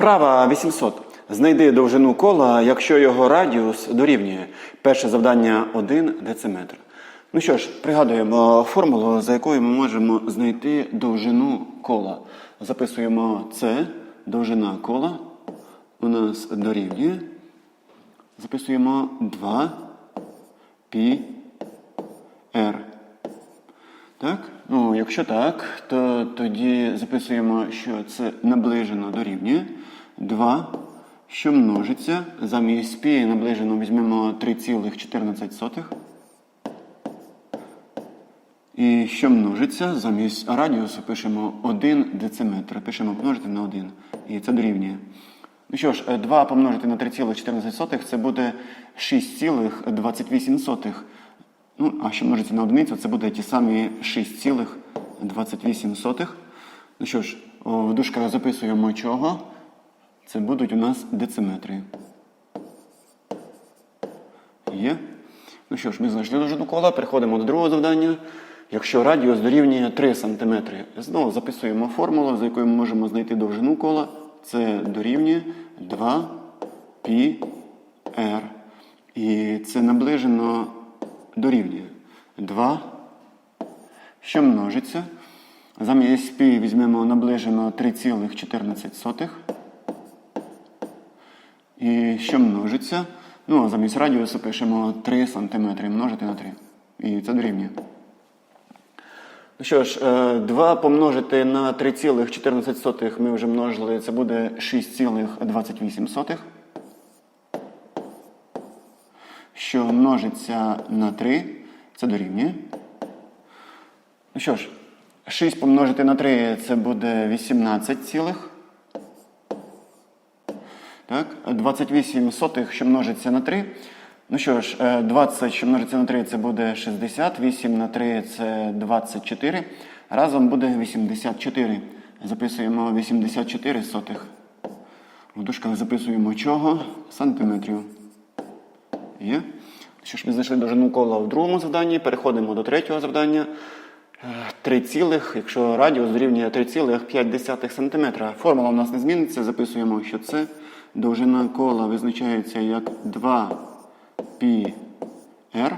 Вправа 800. Знайди довжину кола, якщо його радіус дорівнює. Перше завдання 1 дециметр. Ну що ж, пригадуємо формулу, за якою ми можемо знайти довжину кола. Записуємо це, довжина кола у нас дорівнює. Записуємо 2 пі r. Так? Ну, якщо так, то тоді записуємо, що це наближено дорівнює 2, що множиться. Замість пі наближено візьмемо 3,14. І що множиться, замість радіусу пишемо 1 дециметр. Пишемо помножити на 1. І це дорівнює. Ну що ж, 2 помножити на 3,14 це буде 6,28. Ну, а що множиться на одиницю, це буде ті самі 6,28. Ну що ж, в дужках записуємо чого. Це будуть у нас дециметри. Є. Ну що ж, ми знайшли довжину кола, переходимо до другого завдання. Якщо радіус дорівнює 3 см, знову записуємо формулу, за якою ми можемо знайти довжину кола. Це дорівнює 2 π r. І це наближено дорівнює 2, що множиться. Замість π візьмемо наближено 3,14. І що множиться? Ну, замість радіусу пишемо 3 см множити на 3. І це дорівнює. Ну що ж, 2 помножити на 3,14 ми вже множили, це буде 6,28. Що множиться на 3, це дорівнює. Ну що ж, 6 помножити на 3 це буде 18 цілих. Так, 28 сотих, що множиться на 3. Ну що ж, е, 20, що множиться на 3, це буде 60. 8 на 3 це 24. Разом буде 84. Записуємо 84 сотих. В дужках записуємо чого? Сантиметрів. Є. Що ж, ми знайшли довжину кола в другому завданні. Переходимо до третього завдання. 3 цілих, якщо радіус дорівнює 3,5 см. Формула у нас не зміниться. Записуємо, що це довжина кола визначається як 2 π r.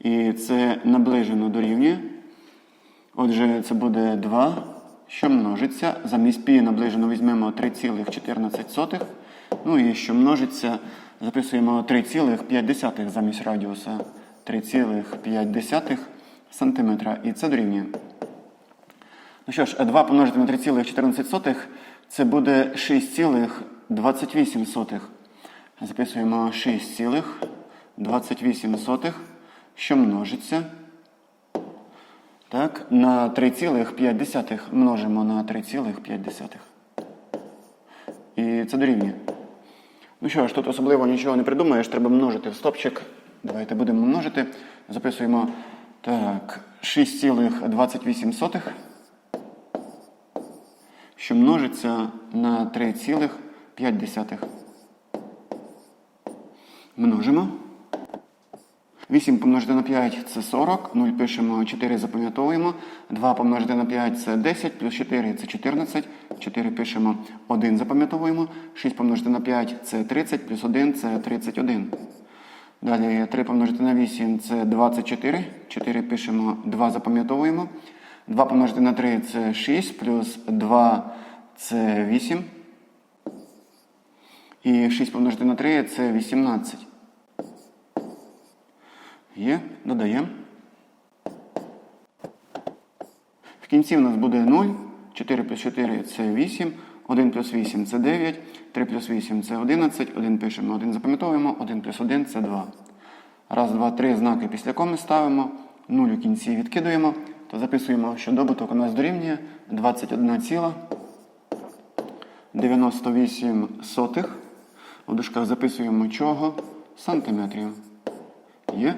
І це наближено дорівнює. Отже, це буде 2, що множиться. Замість π наближено візьмемо 3,14. Ну і що множиться, записуємо 3,5 замість радіуса 3,5 сантиметра. І це дорівнює. Ну що ж, 2 помножити на 3,14 це буде 6,28. Записуємо 6,28, що множиться. Так, на 3,5 множимо на 3,5. І це дорівнює. Ну що ж, тут особливо нічого не придумаєш, треба множити в стопчик. Давайте будемо множити. Записуємо так, 6,28, що множиться на 3,5. Множимо. 8 помножити на 5 це 40. 0 пишемо, 4 запам'ятовуємо. 2 помножити на 5 це 10, плюс 4 це 14. 4 пишемо, 1 запам'ятовуємо. 6 помножити на 5 це 30, плюс 1 це 31. Далі 3 помножити на 8 це 24. 4 пишемо, 2 запам'ятовуємо. 2 помножити на 3 це 6, плюс 2 це 8. І 6 помножити на 3 це 18. Є, додаємо. В кінці в нас буде 0. 4 плюс 4 це 8. 1 плюс 8 це 9. 3 плюс 8 це 11. 1 пишемо, 1 запам'ятовуємо. 1 плюс 1 це 2. Раз, два, три знаки після коми ставимо. 0 у кінці відкидуємо. То записуємо, що добуток у нас дорівнює 21,98 У дужках записуємо чого? Сантиметрів. Є?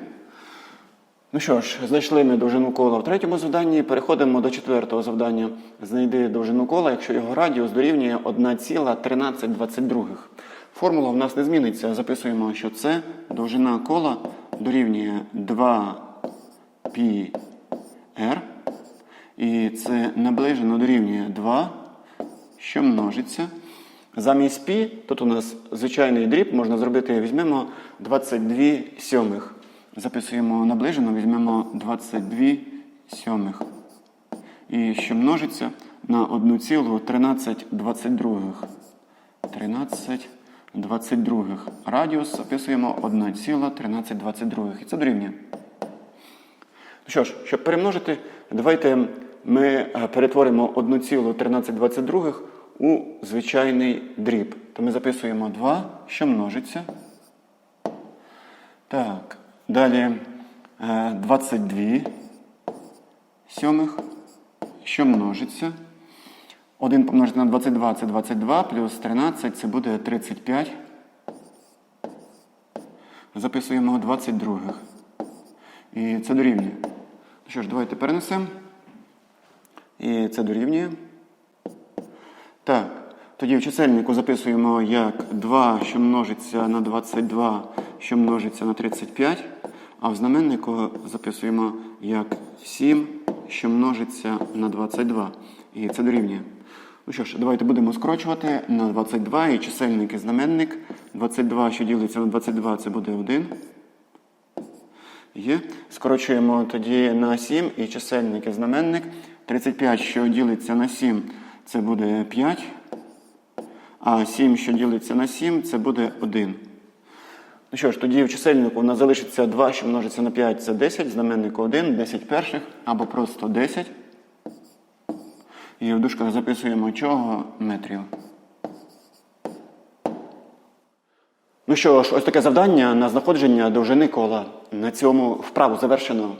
Ну що ж, знайшли ми довжину кола в третьому завданні. Переходимо до четвертого завдання. Знайди довжину кола, якщо його радіус дорівнює 1,1322. Формула в нас не зміниться. Записуємо, що це довжина кола дорівнює 2 π r. І це наближено дорівнює 2, що множиться. Замість пі, тут у нас звичайний дріб, можна зробити, візьмемо 22 сьомих. Записуємо наближено, візьмемо 22 сьомих. І що множиться на 1,1322. 13 22. Радіус записуємо 1,1322. І це дорівнює. Ну що ж, щоб перемножити, давайте ми е, перетворимо 1,1322 у звичайний дріб. То ми записуємо 2, що множиться. Так, далі е, 22 сьомих, що множиться. 1 помножити на 22 це 22, плюс 13 це буде 35. Записуємо 22. І це дорівнює. Ну що ж, давайте перенесемо. І це дорівнює. Так, тоді в чисельнику записуємо як 2, що множиться на 22, що множиться на 35. А в знаменнику записуємо як 7, що множиться на 22. І це дорівнює. Ну що ж, давайте будемо скорочувати на 22 і чисельник і знаменник. 22, що ділиться на 22, це буде 1. Є. Скорочуємо тоді на 7 і чисельник і знаменник. 35, що ділиться на 7, це буде 5. А 7, що ділиться на 7, це буде 1. Ну що ж, тоді в чисельнику у нас залишиться 2, що множиться на 5, це 10, знаменнику 1, 10 перших, або просто 10. І в дужках записуємо чого метрів. Ну що ж, ось таке завдання на знаходження довжини кола. На цьому вправу завершено.